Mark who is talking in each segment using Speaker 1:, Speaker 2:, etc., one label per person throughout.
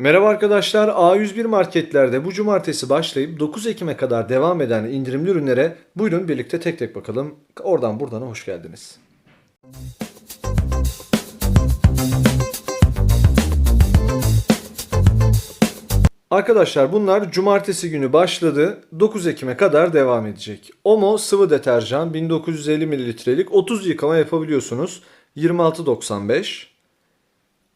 Speaker 1: Merhaba arkadaşlar. A101 marketlerde bu cumartesi başlayıp 9 Ekim'e kadar devam eden indirimli ürünlere buyurun birlikte tek tek bakalım. Oradan buradan hoş geldiniz. Arkadaşlar bunlar cumartesi günü başladı. 9 Ekim'e kadar devam edecek. Omo sıvı deterjan 1950 mililitrelik 30 yıkama yapabiliyorsunuz. 26.95.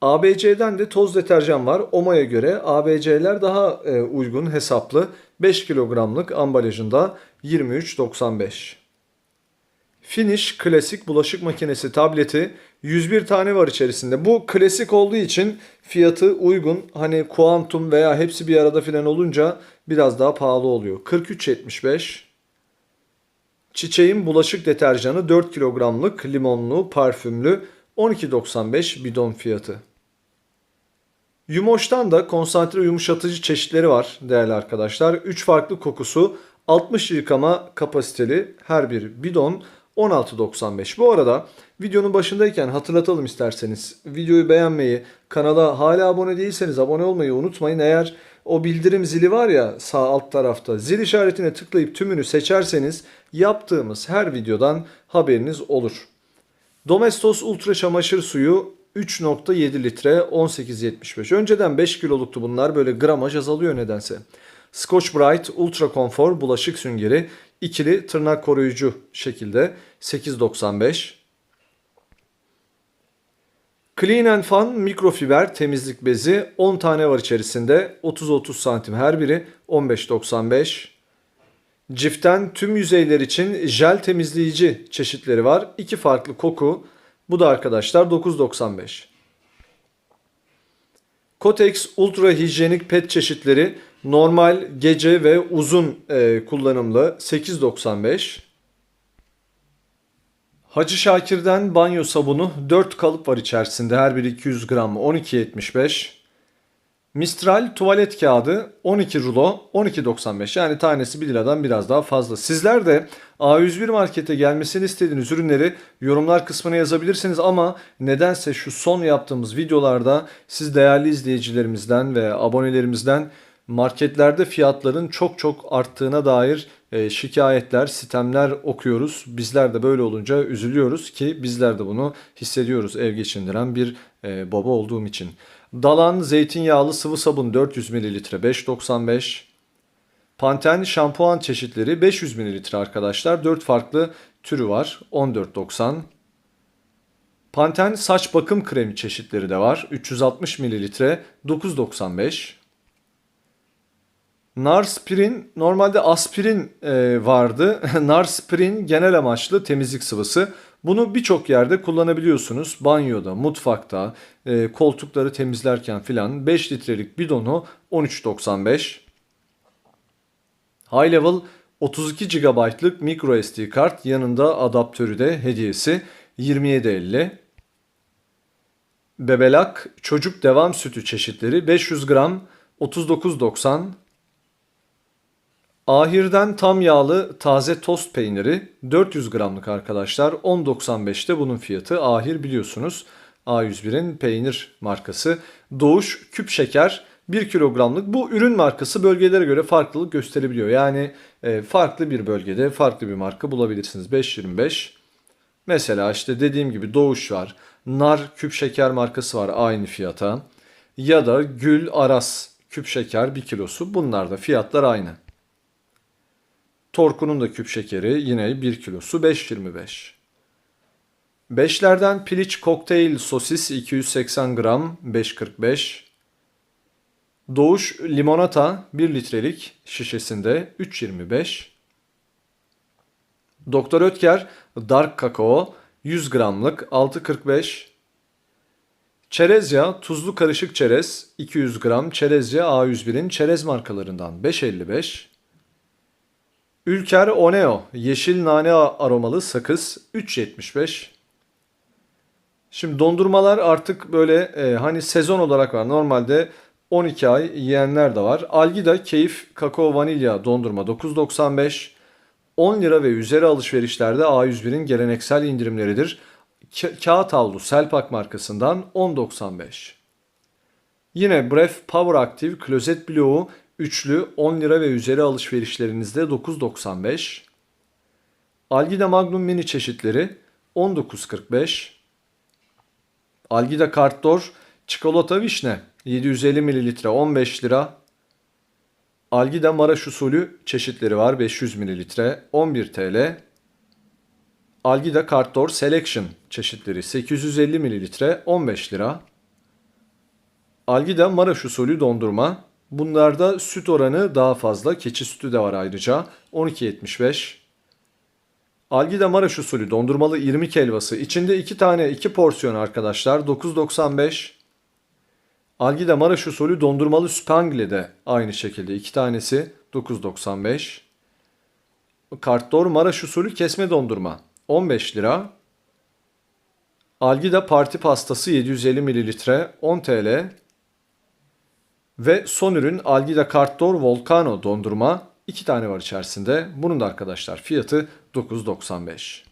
Speaker 1: ABC'den de toz deterjan var. Omo'ya göre ABC'ler daha e, uygun hesaplı. 5 kilogramlık ambalajında 23.95. Finish klasik bulaşık makinesi tableti 101 tane var içerisinde. Bu klasik olduğu için fiyatı uygun. Hani kuantum veya hepsi bir arada filan olunca biraz daha pahalı oluyor. 43.75. Çiçeğin bulaşık deterjanı 4 kilogramlık limonlu parfümlü 12.95 bidon fiyatı. Yumoş'tan da konsantre yumuşatıcı çeşitleri var değerli arkadaşlar. 3 farklı kokusu 60 yıkama kapasiteli her bir bidon 16.95. Bu arada videonun başındayken hatırlatalım isterseniz. Videoyu beğenmeyi, kanala hala abone değilseniz abone olmayı unutmayın. Eğer o bildirim zili var ya sağ alt tarafta zil işaretine tıklayıp tümünü seçerseniz yaptığımız her videodan haberiniz olur. Domestos Ultra Çamaşır Suyu 3.7 litre 18.75. Önceden 5 kiloluktu bunlar böyle gramaj azalıyor nedense. Scotch Brite Ultra Comfort bulaşık süngeri ikili tırnak koruyucu şekilde 8.95. Clean and Fun mikrofiber temizlik bezi 10 tane var içerisinde 30-30 santim her biri 15.95. Cif'ten tüm yüzeyler için jel temizleyici çeşitleri var. İki farklı koku. Bu da arkadaşlar 9.95. Kotex Ultra Hijyenik Pet çeşitleri normal, gece ve uzun e, kullanımlı 8.95. Hacı Şakir'den banyo sabunu 4 kalıp var içerisinde. Her biri 200 gram 12.75. Mistral tuvalet kağıdı 12 rulo 12.95 yani tanesi 1 liradan biraz daha fazla. Sizler de A101 markete gelmesini istediğiniz ürünleri yorumlar kısmına yazabilirsiniz ama nedense şu son yaptığımız videolarda siz değerli izleyicilerimizden ve abonelerimizden marketlerde fiyatların çok çok arttığına dair e, şikayetler, sitemler okuyoruz. Bizler de böyle olunca üzülüyoruz ki bizler de bunu hissediyoruz ev geçindiren bir e, baba olduğum için. Dalan zeytinyağlı sıvı sabun 400 ml 5.95. Panten şampuan çeşitleri 500 ml arkadaşlar. 4 farklı türü var. 14.90. Panten saç bakım kremi çeşitleri de var. 360 ml 9.95. Narspirin normalde aspirin e, vardı. Narspirin genel amaçlı temizlik sıvısı. Bunu birçok yerde kullanabiliyorsunuz. Banyoda, mutfakta, e, koltukları temizlerken filan 5 litrelik bidonu 13.95. High Level 32 GB'lık micro SD kart yanında adaptörü de hediyesi 27.50. Bebelak çocuk devam sütü çeşitleri 500 gram 39.90. Ahir'den tam yağlı taze tost peyniri 400 gramlık arkadaşlar 10.95'te bunun fiyatı. Ahir biliyorsunuz A101'in peynir markası. Doğuş küp şeker 1 kilogramlık. Bu ürün markası bölgelere göre farklılık gösterebiliyor. Yani e, farklı bir bölgede farklı bir marka bulabilirsiniz. 5.25 Mesela işte dediğim gibi Doğuş var. Nar küp şeker markası var aynı fiyata. Ya da Gül Aras küp şeker 1 kilosu. Bunlar da fiyatlar aynı. Torku'nun da küp şekeri yine 1 kilosu 5.25. Beşlerden piliç kokteyl sosis 280 gram 5.45. Doğuş limonata 1 litrelik şişesinde 3.25. Doktor Ötker dark kakao 100 gramlık 6.45. Çerez yağı tuzlu karışık çerez 200 gram çerez yağı A101'in çerez markalarından 5.55. Ülker Oneo yeşil nane aromalı sakız 3.75. Şimdi dondurmalar artık böyle e, hani sezon olarak var. Normalde 12 ay yiyenler de var. Algida Keyif Kakao Vanilya dondurma 9.95. 10 lira ve üzeri alışverişlerde A101'in geleneksel indirimleridir. Ka- Kağıt havlu Selpak markasından 10.95. Yine Bref Power Active klozet bloğu üçlü 10 lira ve üzeri alışverişlerinizde 9.95. Algida Magnum mini çeşitleri 19.45. Algida Kartdor çikolata vişne 750 ml 15 lira. Algida Maraş usulü çeşitleri var 500 ml 11 TL. Algida Kartdor Selection çeşitleri 850 ml 15 lira. Algida Maraş usulü dondurma. Bunlarda süt oranı daha fazla. Keçi sütü de var ayrıca. 12.75. Algida Maraş usulü dondurmalı irmik helvası. İçinde 2 tane 2 porsiyon arkadaşlar. 9.95. Algida Maraş usulü dondurmalı spangle de aynı şekilde 2 tanesi 9.95. Kartdor Maraş usulü kesme dondurma 15 lira. Algida parti pastası 750 ml 10 TL. Ve son ürün Algida Kartdor Volcano dondurma. 2 tane var içerisinde. Bunun da arkadaşlar fiyatı 9.95.